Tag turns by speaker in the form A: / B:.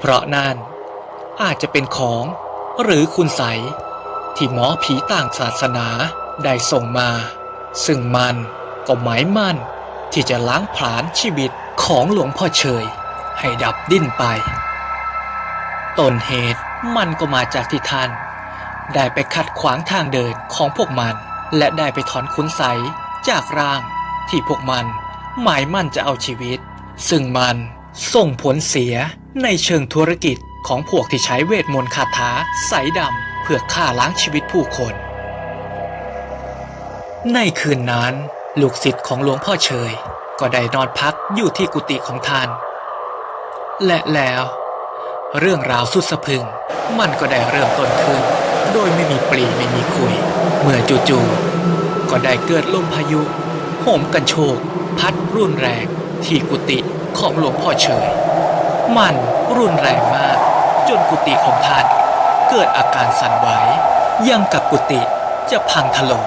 A: เพราะนั่นอาจจะเป็นของหรือคุณใสที่หมอผีต่างศาสนาได้ส่งมา ซึ่งมันก็หมายมั่นที่จะล้างผลาญชีวิตของหลวงพ่อเฉย ให้ดับดิ้นไป ต้นเหตุมันก็มาจากที่ท่าน ได้ไปขัดขวางทางเดินของพวกมัน และได้ไปถอนคุณใสจากร่างที่พวกมันหมายมั่นจะเอาชีวิต ซึ่งมันส่งผลเสีย ในเชิงธุรกิจของพวกที่ใช้เวทมนต์คาถาใสดำเพื่อฆ่าล้างชีวิตผู้คน ในคืนนั้น ลูกศิษย์ของหลวงพ่อเฉยก็ได้นอนพักอยู่ที่กุฏิของท่าน และแล้ว เรื่องราวสุดสะพึง มันก็ได้เริ่มต้นขึ้น โดยไม่มีปลีไม่มีคุย เมื่อจู่ๆก็ได้เกิดลมพายุโหมกันโชก พัดรุนแรงที่กุฏิของหลวงพ่อเฉย มันรุนแรงมาก จนกุฏิของท่าน เกิดอาการสั่นไหวยังกับกุฏิจะพังถล่ม